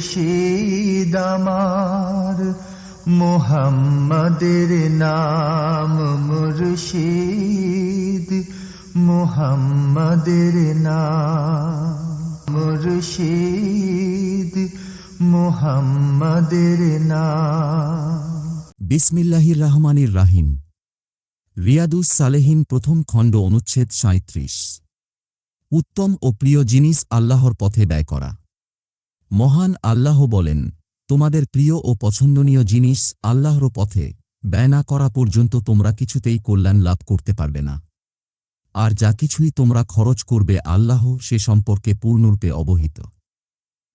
মুর্শিদ আমার। মোহাম্মদের নাম মুর্শিদ। মোহাম্মদের নাম মুর্শিদ। মোহাম্মদের নাম। বিসমিল্লাহির রহমানির রাহিম। রিয়াদুস সালেহিন প্রথম খণ্ড অনুচ্ছেদ সাঁত্রিশ উত্তম ও প্রিয় জিনিস আল্লাহর পথে ব্যয় করা। মহান আল্লাহ বলেন, তোমাদের প্রিয় ও পছন্দনীয় জিনিস আল্লাহর পথে, ব্যয় না করা পর্যন্ত তোমরা কিছুতেই কল্যাণ লাভ করতে পারবে না। আর যা কিছুই তোমরা খরচ করবে আল্লাহ সে সম্পর্কে পূর্ণরূপে অবহিত।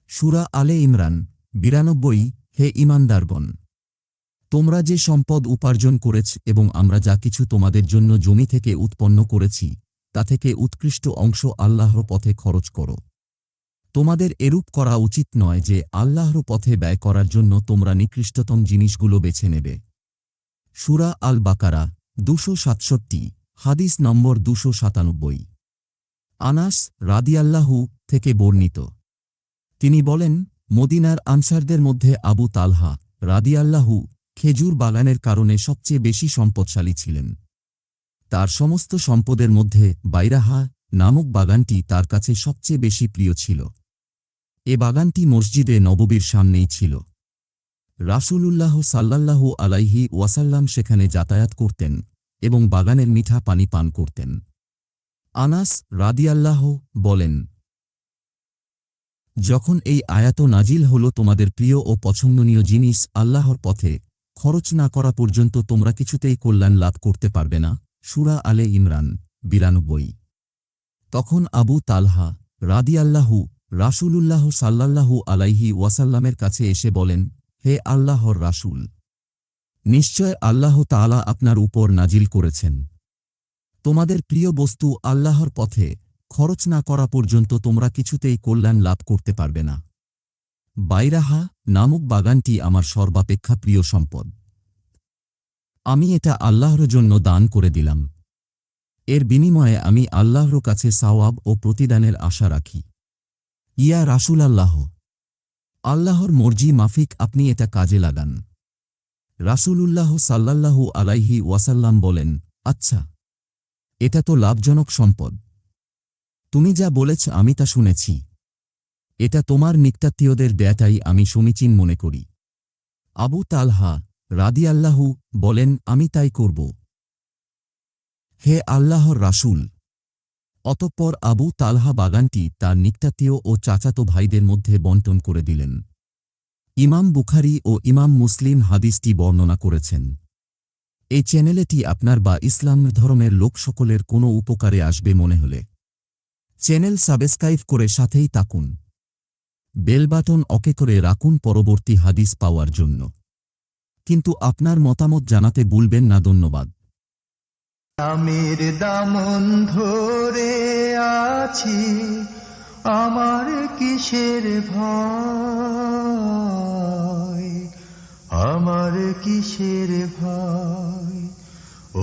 সুরা আলে ইমরান, বিরানব্বই, হে ইমানদারগণ তোমরা যে সম্পদ উপার্জন করেছ এবং আমরা যা কিছু তোমাদের জন্য জমি থেকে উৎপন্ন করেছি, তা থেকে উৎকৃষ্ট অংশ আল্লাহর পথে খরচ করো। তোমাদের এরূপ করা উচিত নয় যে আল্লাহর পথে ব্যয় করার জন্য তোমরা নিকৃষ্টতম জিনিসগুলো বেছে নেবে। সুরা আল বাকারা দুশো সাতষট্টি, হাদিস নম্বর দুশো সাতানব্বই। আনাস রাদিয়াল্লাহু থেকে বর্ণিত। তিনি বলেন, মদিনার আনসারদের মধ্যে আবু তালহা রাদিয়াল্লাহু খেজুর বাগানের কারণে সবচেয়ে বেশি সম্পদশালী ছিলেন। তার সমস্ত সম্পদের মধ্যে বাইরাহা নামক বাগানটি তার কাছে সবচেয়ে বেশি প্রিয় ছিল। এ বাগানটি মসজিদে নববীর সামনেই ছিল। রাসূলুল্লাহ সাল্লাল্লাহু আলাইহি ওয়াসাল্লাম সেখানে যাতায়াত করতেন এবং বাগানের মিঠা পানি পান করতেন। আনাস রাদিয়াল্লাহ বলেন, যখন এই আয়াত নাজিল হল তোমাদের প্রিয় ও পছন্দনীয় জিনিস আল্লাহর পথে, খরচ না করা পর্যন্ত তোমরা কিছুতেই কল্যাণ লাভ করতে পারবে না। সুরা আলে ইমরান বিরানব্বই। তখন আবু তালহা রাদিয়াল্লাহু রাসূলুল্লাহ সাল্লাল্লাহু আলাইহি ওয়াসাল্লামের কাছে এসে বলেন, হে আল্লাহর রাসূল, নিশ্চয় আল্লাহ তাআলা আপনার উপর নাজিল করেছেন। তোমাদের প্রিয় বস্তু আল্লাহর পথে খরচ না করা পর্যন্ত তোমরা কিছুতেই কল্যাণ লাভ করতে পারবে না। বাইরাহা নামক বাগানটি আমার সর্বাপেক্ষা প্রিয় সম্পদ। আমি এটা আল্লাহর জন্য দান করে দিলাম। এর বিনিময়ে আমি আল্লাহর কাছে সাওয়াব ও প্রতিদানের আশা রাখি। ইয়া রাসূল আল্লাহ। আল্লাহর মর্জি মাফিক আপনি এটা কাজে লাগান। রাসূলুল্লাহ সাল্লাল্লাহু আলাইহি ওয়াসাল্লাম বলেন আচ্ছা এটা তো লাভজনক সম্পদ। তুমি যা বলেছ আমি তা শুনেছি। এটা তোমার নিকটাত্মীয়দের দেয়াটাই আমি সমীচীন মনে করি। আবু তালহা রাদিয়াল্লাহু বলেন, আমি তাই করব। হে আল্লাহর রাসূল অতঃপর আবু তালহা বাগানটি তার নিকটাত্মীয় ও চাচাতো ভাইদের মধ্যে বন্টন করে দিলেন। ইমাম বুখারি ও ইমাম মুসলিম হাদিসটি বর্ণনা করেছেন। এই চ্যানেলেটি আপনার বা ইসলাম ধর্মের লোক সকলের কোনো উপকারে আসবে মনে হলে। চ্যানেল সাবস্ক্রাইব করে সাথেই তাকুন বেল বাটন অকে করে রাখুন পরবর্তী হাদিস পাওয়ার জন্য। কিন্তু আপনার মতামত জানাতে ভুলবেন না, ধন্যবাদ। আমির দামন ধরে আছি, আমার কিসের ভয়? আমার কিসের ভয়?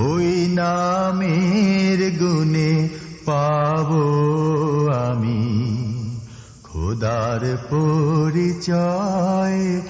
ওই নামের গুণে পাব আমি। খোদার পরিচয়